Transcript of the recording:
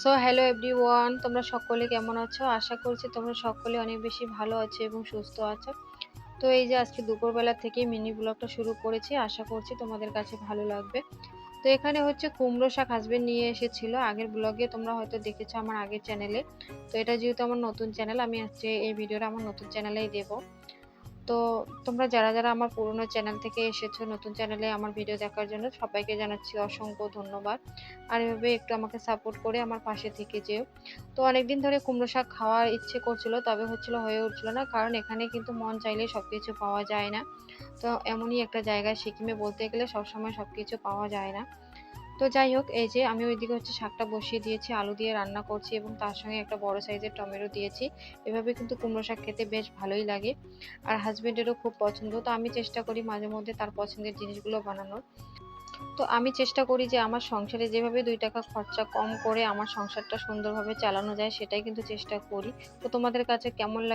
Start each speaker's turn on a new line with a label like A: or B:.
A: So hello everyone তোমরা সকলে কেমন আছো? আশা করছি তোমরা সকলে অনেক বেশি ভালো আছো এবং সুস্থ আছো। তো এই যে আজকে দুপুরবেলা থেকে মিনি ব্লগটা শুরু করেছি, আশা করছি তোমাদের কাছে ভালো লাগবে। তো এখানে হচ্ছে কুমড়ো শাক হাজবেন্ড নিয়ে এসেছিল। আগের ব্লগে তোমরা হয়তো দেখেছ আমার আগের চ্যানেলে তো এটা যেহেতু আমার নতুন চ্যানেল আমি আজকে এই ভিডিওটা আমার নতুন চ্যানেলেই দেবো। তো তোমরা যারা যারা আমার পুরনো চ্যানেল থেকে এসেছ, নতুন চ্যানেলে আমার ভিডিও দেখার জন্য, সবাইকে জানাচ্ছি অসংখ্য ধন্যবাদ। আর এভাবে একটু আমাকে সাপোর্ট করে আমার পাশে থেকে যেও। তো অনেকদিন ধরে কুমড়ো শাক খাওয়ার ইচ্ছে করছিল, তবে হচ্ছিল, হয়ে উঠছিল না, কারণ এখানে কিন্তু মন চাইলে সব কিছু পাওয়া যায় না। তো এমনই একটা জায়গায় সিকিমে বলতে গেলে সবসময় সব কিছু পাওয়া যায় না। তো যাই হোক, এই যে আমি ওইদিকে হচ্ছে শাকটা বসিয়ে দিয়েছি, আলু দিয়ে রান্না করছি এবং তার সঙ্গে একটা বড় সাইজের টমেটো দিয়েছি। এভাবে কিন্তু কুমড়ো শাক খেতে বেশ ভালোই লাগে আর হাজবেন্ডেরও খুব পছন্দ। তো আমি চেষ্টা করি মাঝে মধ্যে তার পছন্দের জিনিসগুলো বানানোর। তো আমি চেষ্টা করি যে আমার সংসারে যেভাবে দুই টাকা খরচা কম করে আমার সংসারটা সুন্দরভাবে চালানো যায় সেটাই কিন্তু চেষ্টা করি। তো তোমাদের কাছে কেমন লাগে?